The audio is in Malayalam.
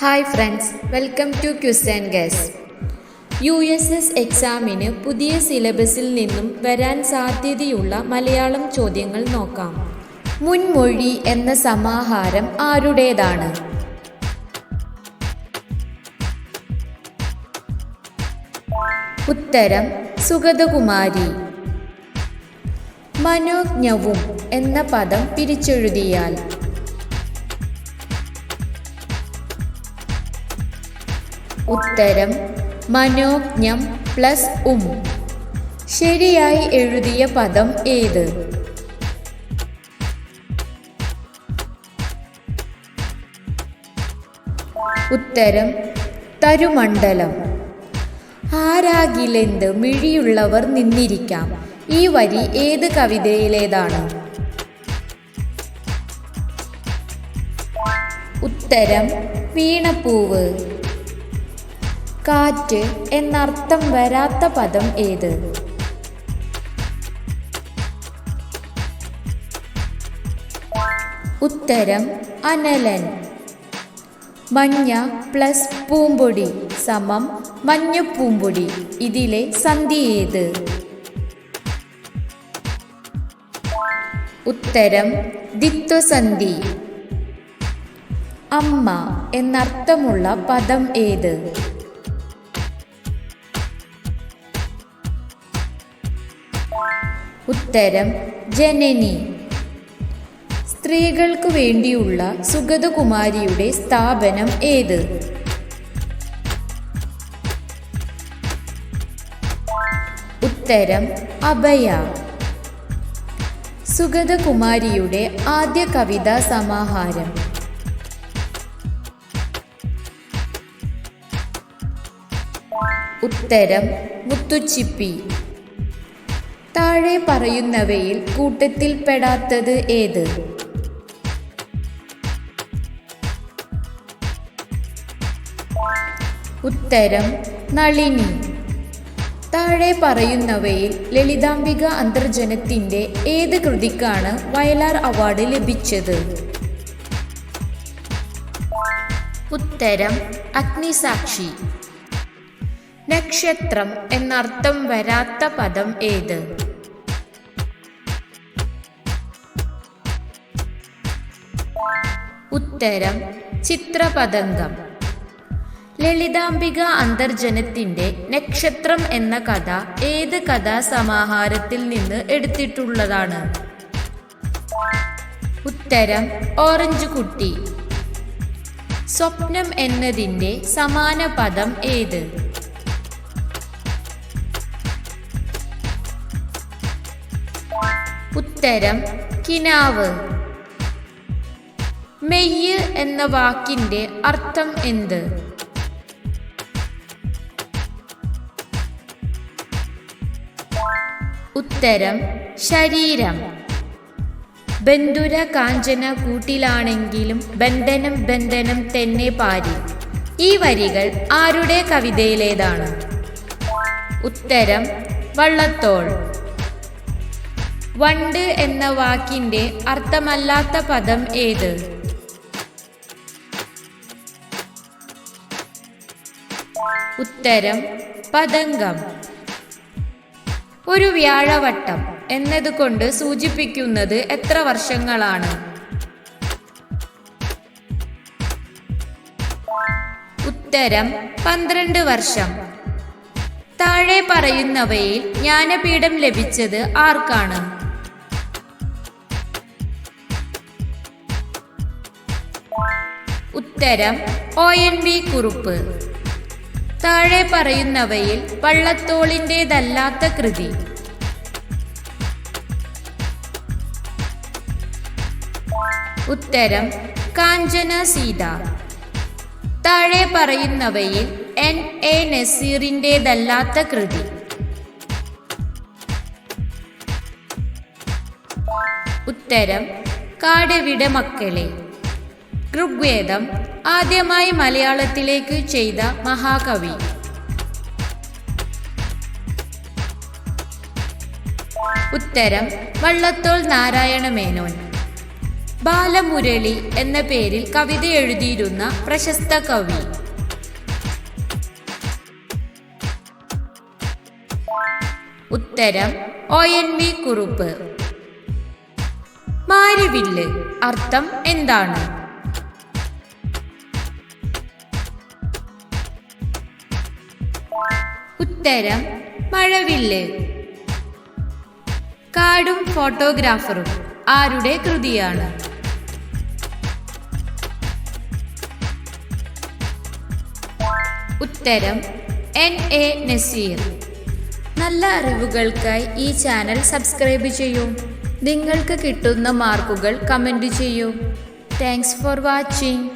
Hi friends welcome to quiz and guess U S S എക്സാമിന് പുതിയ സിലബസിൽ നിന്നും വരാൻ സാധ്യതയുള്ള മലയാളം ചോദ്യങ്ങൾ നോക്കാം. മുൻമൊഴി എന്ന സമാഹാരം ആരുടേതാണ്? ഉത്തരം സുഗതകുമാരി. മനോജ്ഞവും എന്ന പദം പിരിച്ചെഴുതിയാൽ. ഉത്തരം മനോജ്ഞം പ്ലസ് ഉം. ശരിയായി എഴുതിയ പദം ഏത്? ഉത്തരം തരുമണ്ഡലം. ആരാകിലെന്ത് മിഴിയുള്ളവർ നിന്നിരിക്കാം? ഈ വരി ഏത് കവിതയിലേതാണ്? ഉത്തരം വീണപ്പൂവ്. കാറ്റ് എന്നർത്ഥം വരാത്ത പദം ഏത്? ഉത്തരം അനലൻ. മഞ്ഞ പ്ലസ് പൂമ്പൊടി സമം മഞ്ഞപ്പൂമ്പൊടി ഇതിലെ സന്ധി ഏത്? ഉത്തരം ദിത്വസന്ധി. അമ്മ എന്നർത്ഥമുള്ള പദം ഏത്? ഉത്തരം ജനനി. സ്ത്രീകൾക്ക് വേണ്ടിയുള്ള സുഗതകുമാരിയുടെ സ്ഥാപനം ഏത്? ഉത്തരം അഭയ. സുഗതകുമാരിയുടെ ആദ്യ കവിതാ സമാഹാരം. ഉത്തരം മുത്തുച്ചിപ്പി. താഴെ പറയുന്നവയിൽ കൂട്ടത്തിൽ പെടാത്തത് ഏത്? ഉത്തരം നളിനി. താഴെ പറയുന്നവയിൽ ലളിതാംബിക അന്തർജനത്തിന്റെ ഏത് കൃതിക്കാണ് വയലാർ അവാർഡ് ലഭിച്ചത്? ഉത്തരം അഗ്നിസാക്ഷി. നക്ഷത്രം എന്നർത്ഥം വരാത്ത പദം ഏത്? ഉത്തരം ചിത്രപതംഗം. ലളിതാംബിക അന്തർജനത്തിന്റെ നക്ഷത്രം എന്ന കഥ ഏത് കഥാസമാഹാരത്തിൽ നിന്ന് എടുത്തിട്ടുള്ളതാണ്? ഉത്തരം ഓറഞ്ച് കുട്ടി. സ്വപ്നം എന്നതിന്റെ സമാന പദം ഏത്? ഉത്തരം കിനാവ്. മെയ്യ് എന്ന വാക്കിന്റെ അർത്ഥം എന്ത്? ഉത്തരം ശരീരം. ബന്ധുര കാഞ്ചന കൂട്ടിലാണെങ്കിലും ബന്ധനം ബന്ധനം തന്നെ പാരി. ഈ വരികൾ ആരുടെ കവിതയിലേതാണ്? ഉത്തരം വള്ളത്തോൾ. വണ്ട് എന്ന വാക്കിന്റെ അർത്ഥമല്ലാത്ത പദം ഏത്? ഉത്തരം പതംഗം. ഒരു വ്യാഴവട്ടം എന്നതുകൊണ്ട് സൂചിപ്പിക്കുന്നത് എത്ര വർഷങ്ങളാണ്? ഉത്തരം പന്ത്രണ്ട് വർഷം. താഴെ പറയുന്നവയിൽ ജ്ഞാനപീഠം ലഭിച്ചത് ആർക്കാണ്? ഉത്തരം ഒ എൻ വി കുറുപ്പ്. താഴെ പറയുന്നവയിൽ പള്ളത്തോളിന്റെതല്ലാത്ത കൃതി. ഉത്തരം കാഞ്ചന സീത. താഴെ പറയുന്നവയിൽ എൻ. എ. നസീറിന്റെതല്ലാത്ത കൃതി. ഉത്തരം കാടവിട മക്കളെ. ഋഗ്വേദം ആദ്യമായി മലയാളത്തിലേക്ക് ചെയ്ത മഹാകവി. ഉത്തരം വള്ളത്തോൾ നാരായണ മേനോൻ. ബാലമുരളി എന്ന പേരിൽ കവിത എഴുതിയിരുന്ന പ്രശസ്ത കവി. ഉത്തരം ഒ എൻ വി കുറുപ്പ്. മാരിവില്ല് അർത്ഥം എന്താണ്? ഉത്തരം മഴവില്ല്. കാടും ഫോട്ടോഗ്രാഫറും ആരുടെ കൃതിയാണ്? ഉത്തരം എൻ എ നസീർ. നല്ല അറിവുകൾക്കായി ഈ ചാനൽ സബ്സ്ക്രൈബ് ചെയ്യൂ. നിങ്ങൾക്ക് കിട്ടുന്ന മാർക്കുകൾ കമന്റ് ചെയ്യൂ. Thanks for watching.